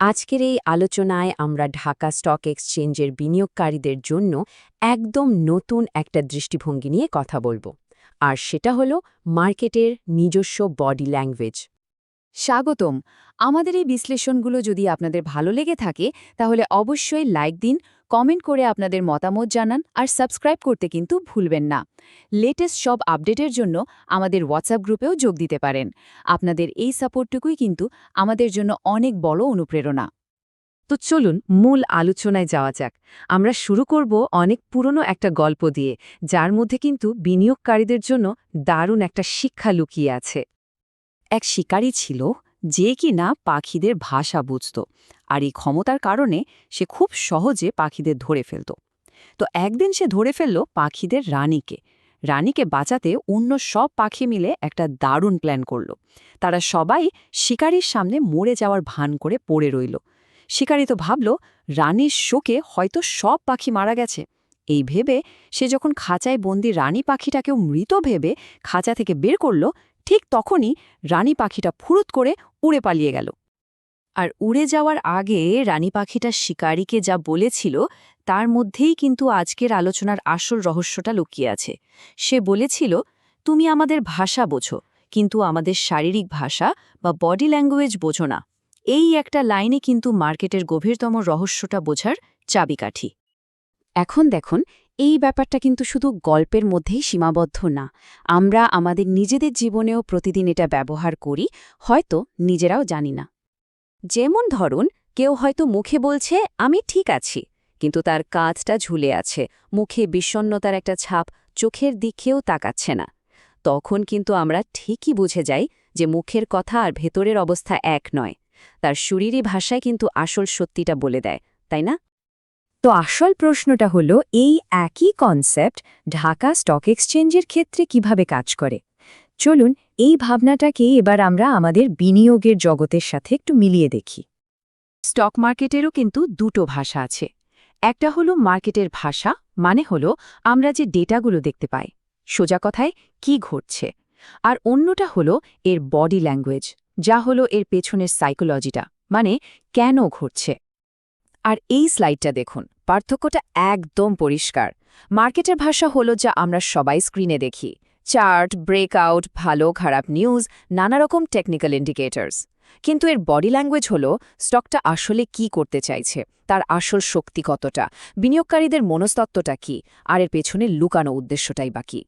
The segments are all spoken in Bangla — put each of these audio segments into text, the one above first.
আজকের এই আলোচনায় আমরা ঢাকা স্টক এক্সচেঞ্জের বিনিয়োগকারীদের জন্য একদম নতুন একটা দৃষ্টিভঙ্গি নিয়ে কথা বলব। আর সেটা হলো মার্কেটের নিজস্ব বডি ল্যাঙ্গুয়েজ। স্বাগতম। আমাদের এই বিশ্লেষণগুলো যদি আপনাদের ভালো লেগে থাকে, তাহলে অবশ্যই লাইক দিন, কমেন্ট করে আপনাদের মতামত জানান আর সাবস্ক্রাইব করতে কিন্তু ভুলবেন না। লেটেস্ট সব আপডেটের জন্য আমাদের হোয়াটসঅ্যাপ গ্রুপেও যোগ দিতে পারেন। আপনাদের এই সাপোর্টটুকুই কিন্তু আমাদের জন্য অনেক বড় অনুপ্রেরণা। তো চলুন মূল আলোচনায় যাওয়া যাক। আমরা শুরু করব অনেক পুরনো একটা গল্প দিয়ে, যার মধ্যে কিন্তু বিনিয়োগকারীদের জন্য দারুণ একটা শিক্ষা লুকিয়ে আছে। এক শিকারী ছিল যে কিনা পাখিদের ভাষা বুঝত আর এই ক্ষমতার কারণে সে খুব সহজে পাখিদের ধরে ফেলত। তো একদিন সে ধরে ফেলল পাখিদের রানীকে। রানীকে বাঁচাতে অন্য সব পাখি মিলে একটা দারুণ প্ল্যান করল। তারা সবাই শিকারীর সামনে মরে যাওয়ার ভান করে পড়ে রইল। শিকারী তো ভাবল, রানীর শোকে হয়তো সব পাখি মারা গেছে। এই ভেবে সে যখন খাঁচায় বন্দি রানী পাখিটাকেও মৃত ভেবে খাঁচা থেকে বের করল ঠিক তখনই রানী পাখিটা ফুরুত করে উড়ে পালিয়ে গেল। আর উড়ে যাওয়ার আগে রানী পাখিটা শিকারীকে যা বলেছিল, তার মধ্যেই কিন্তু আজকের আলোচনার আসল রহস্যটা লুকিয়ে আছে। সে বলেছিল, তুমি আমাদের ভাষা বোঝো, কিন্তু আমাদের শারীরিক ভাষা বা বডি ল্যাঙ্গুয়েজ বোঝো না। এই একটা লাইনে কিন্তু মার্কেটের গভীরতম রহস্যটা বোঝার চাবিকাঠি। এখন দেখুন এই ব্যাপারটা কিন্তু শুধু গল্পের মধ্যেই সীমাবদ্ধ না। আমরা আমাদের নিজেদের জীবনেও প্রতিদিন এটা ব্যবহার করি, হয়তো নিজেরাও জানি না। যেমন ধরুন, কেউ হয়তো মুখে বলছে, আমি ঠিক আছি। কিন্তু তার কাজটা ঝুলে আছে, মুখে বিষণ্নতার একটা ছাপ চোখের দিকেও তাকাচ্ছে না। তখন কিন্তু আমরা ঠিকই বুঝে যাই যে মুখের কথা আর ভেতরের অবস্থা এক নয়। তার শরীরী ভাষায় কিন্তু আসল সত্যিটা বলে দেয়, তাই না? তো আসল প্রশ্নটা হলো, এই একই কনসেপ্ট ঢাকা স্টক এক্সচেঞ্জের ক্ষেত্রে কীভাবে কাজ করে? চলুন, এই ভাবনাটাকে এবার আমরা আমাদের বিনিয়োগের জগতের সাথে একটু মিলিয়ে দেখি। স্টক মার্কেটেরও কিন্তু দুটো ভাষা আছে। একটা হলো মার্কেটের ভাষা মানে হলো আমরা যে ডেটাগুলো দেখতে পাই, সোজা কথায় কি ঘটছে। আর অন্যটা হলো এর বডি ল্যাঙ্গুয়েজ যা হলো এর পেছনের সাইকোলজিটা মানে কেন ঘটছে। আর এই স্লাইডটা দেখুন, পার্থক্যটা একদম পরিষ্কার। মার্কেটের ভাষা হলো যা আমরা সবাই স্ক্রিনে দেখি। চার্ট, ব্রেকআউট, ভালো, খারাপ নিউজ নানা রকম টেকনিক্যাল ইন্ডিকেটরস। কিন্তু এর বডি ল্যাঙ্গুয়েজ হল স্টকটা আসলে কি করতে চাইছে, তার আসল শক্তি কতটা, বিনিয়োগকারীদের মনস্তত্ত্বটা কি, আর এর পেছনে লুকানো উদ্দেশ্যটাই বাকি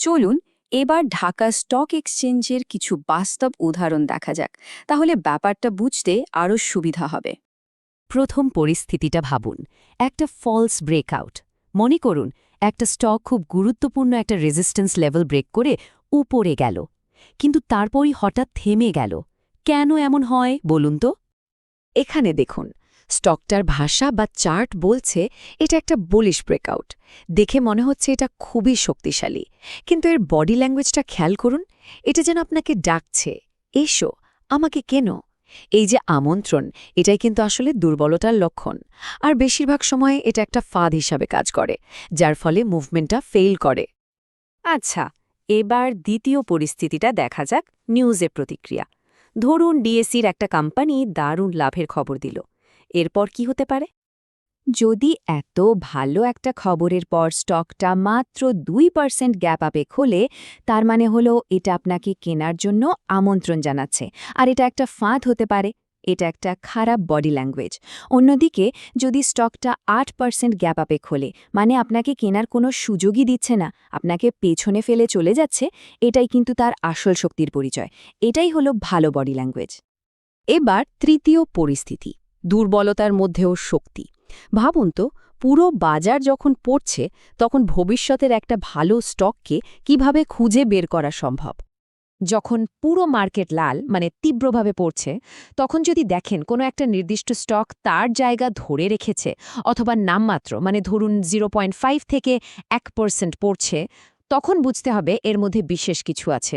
চলুন, এবার ঢাকা স্টক এক্সচেঞ্জের কিছু বাস্তব উদাহরণ দেখা যাক, তাহলে ব্যাপারটা বুঝতে আরও সুবিধা হবে। প্রথম পরিস্থিতিটা ভাবুন। একটা ফলস ব্রেকআউট মনে করুন, একটা স্টক খুব গুরুত্বপূর্ণ একটা রেজিস্ট্যান্স লেভেল ব্রেক করে উপরে গেল। কিন্তু তারপরই হঠাৎ থেমে গেল। কেন এমন হয়, বলুন তো? এখানে দেখুন স্টকটার ভাষা বা চার্ট বলছে এটা একটা বলিশ ব্রেকআউট দেখে মনে হচ্ছে এটা খুবই শক্তিশালী। কিন্তু এর বডি ল্যাঙ্গুয়েজটা খেয়াল করুন, এটা যেন আপনাকে ডাকছে, এসো, আমাকে কেন? এই যে আমন্ত্রণ, এটাই কিন্তু আসলে দুর্বলতার লক্ষণ। আর বেশিরভাগ সময়ে এটা একটা ফাঁদ হিসাবে কাজ করে, যার ফলে মুভমেন্টটা ফেল করে। আচ্ছা এবার দ্বিতীয় পরিস্থিতিটা দেখা যাক নিউজের প্রতিক্রিয়া। ধরুন ডিএসির একটা কোম্পানি দারুণ লাভের খবর দিল। এরপর কি হতে পারে? যদি এত ভালো একটা খবরের পর স্টকটা মাত্র দুই পার্সেন্ট গ্যাপ আপে খোলে, তার মানে হলো এটা আপনাকে কেনার জন্য আমন্ত্রণ জানাচ্ছে। আর এটা একটা ফাঁদ হতে পারে, এটা একটা খারাপ বডি ল্যাঙ্গুয়েজ। অন্যদিকে, যদি স্টকটা আট পার্সেন্ট গ্যাপ আপে খোলে মানে আপনাকে কেনার কোনো সুযোগই দিচ্ছে না, আপনাকে পেছনে ফেলে চলে যাচ্ছে, এটাই কিন্তু তার আসল শক্তির পরিচয়। এটাই হলো ভালো বডি ল্যাঙ্গুয়েজ। এবার তৃতীয় পরিস্থিতি, দুর্বলতার মধ্যেও শক্তি। ভাবুন তো, পুরো বাজার যখন পড়ছে, তখন ভবিষ্যতের একটা ভালো স্টককে কীভাবে খুঁজে বের করা সম্ভব? যখন পুরো মার্কেট লাল মানে তীব্রভাবে পড়ছে, তখন যদি দেখেন কোনো একটা নির্দিষ্ট স্টক তার জায়গা ধরে রেখেছে, অথবা নামমাত্র মানে ধরুন জিরো থেকে এক পড়ছে তখন বুঝতে হবে এর মধ্যে বিশেষ কিছু আছে।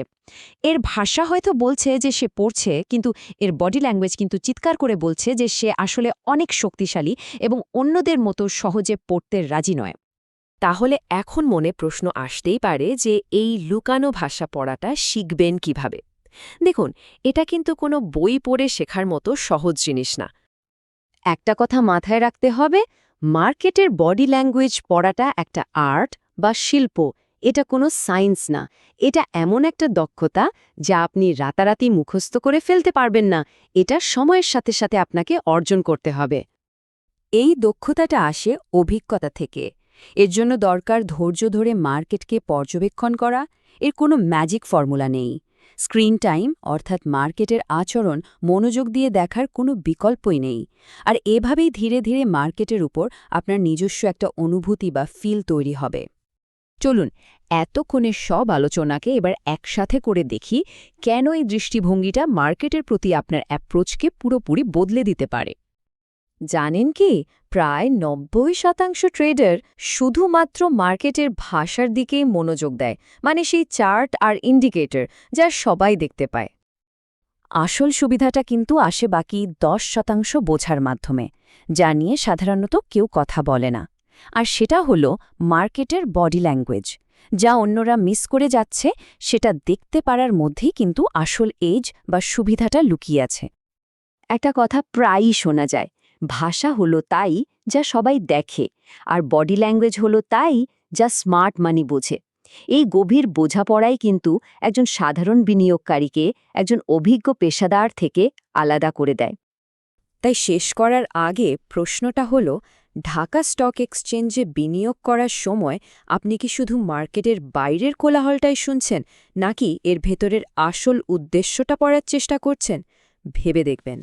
এর ভাষা হয়তো বলছে যে সে পড়ছে, কিন্তু এর বডি ল্যাঙ্গুয়েজ কিন্তু চিৎকার করে বলছে যে সে আসলে অনেক শক্তিশালী এবং অন্যদের মতো সহজে পড়তে রাজি নয়। তাহলে এখন মনে প্রশ্ন আসতেই পারে যে এই লুকানো ভাষা পড়াটা শিখবেন কীভাবে? দেখুন, এটা কিন্তু কোনো বই পড়ে শেখার মতো সহজ জিনিস না। একটা কথা মাথায় রাখতে হবে, মার্কেটের বডি ল্যাঙ্গুয়েজ পড়াটা একটা আর্ট বা শিল্প এটা কোনো সায়েন্স না। এটা এমন একটা দক্ষতা যা আপনি রাতারাতি মুখস্থ করে ফেলতে পারবেন না। এটা সময়ের সাথে সাথে আপনাকে অর্জন করতে হবে। এই দক্ষতাটা আসে অভিজ্ঞতা থেকে। এর জন্য দরকার ধৈর্য ধরে মার্কেটকে পর্যবেক্ষণ করা। এর কোনো ম্যাজিক ফর্মুলা নেই। স্ক্রিন টাইম, অর্থাৎ মার্কেটের আচরণ, মনোযোগ দিয়ে দেখার কোনো বিকল্পই নেই। আর এভাবেই ধীরে ধীরে মার্কেটের উপর আপনার নিজস্ব একটা অনুভূতি বা ফিল তৈরি হবে। চলুন এতক্ষণের সব আলোচনাকে এবার একসাথে করে দেখি কেন এই দৃষ্টিভঙ্গিটা মার্কেটের প্রতি আপনার অ্যাপ্রোচকে পুরোপুরি বদলে দিতে পারে। জানেন কি, প্রায় নব্বই শতাংশ ট্রেডার শুধুমাত্র মার্কেটের ভাষার দিকেই মনোযোগ দেয় মানে সেই চার্ট আর ইন্ডিকেটর যা সবাই দেখতে পায়। আসল সুবিধাটা কিন্তু আসে বাকি দশ শতাংশ বোঝার মাধ্যমে, যা নিয়ে সাধারণত কেউ কথা বলে না। আর সেটা হলো মার্কেটের বডি ল্যাঙ্গুয়েজ। যা অন্যরা মিস করে যাচ্ছে, সেটা দেখতে পারার মধ্যেই কিন্তু আসল এজ বা সুবিধাটা লুকিয়ে আছে। একটা কথা প্রায়ই শোনা যায়, ভাষা হলো তাই যা সবাই দেখে, আর বডি ল্যাঙ্গুয়েজ হলো তাই যা স্মার্ট মানি বোঝে। এই গভীর বোঝাপড়াই কিন্তু একজন সাধারণ বিনিয়োগকারীকে একজন অভিজ্ঞ পেশাদার থেকে আলাদা করে দেয়। তাই শেষ করার আগে প্রশ্নটা হল, ঢাকা স্টক এক্সচেঞ্জে বিনিয়োগ করার সময় আপনি কি শুধু মার্কেটের বাইরের কোলাহলটাই শুনছেন, নাকি এর ভেতরের আসল উদ্দেশ্যটা পড়ার চেষ্টা করছেন? ভেবে দেখবেন।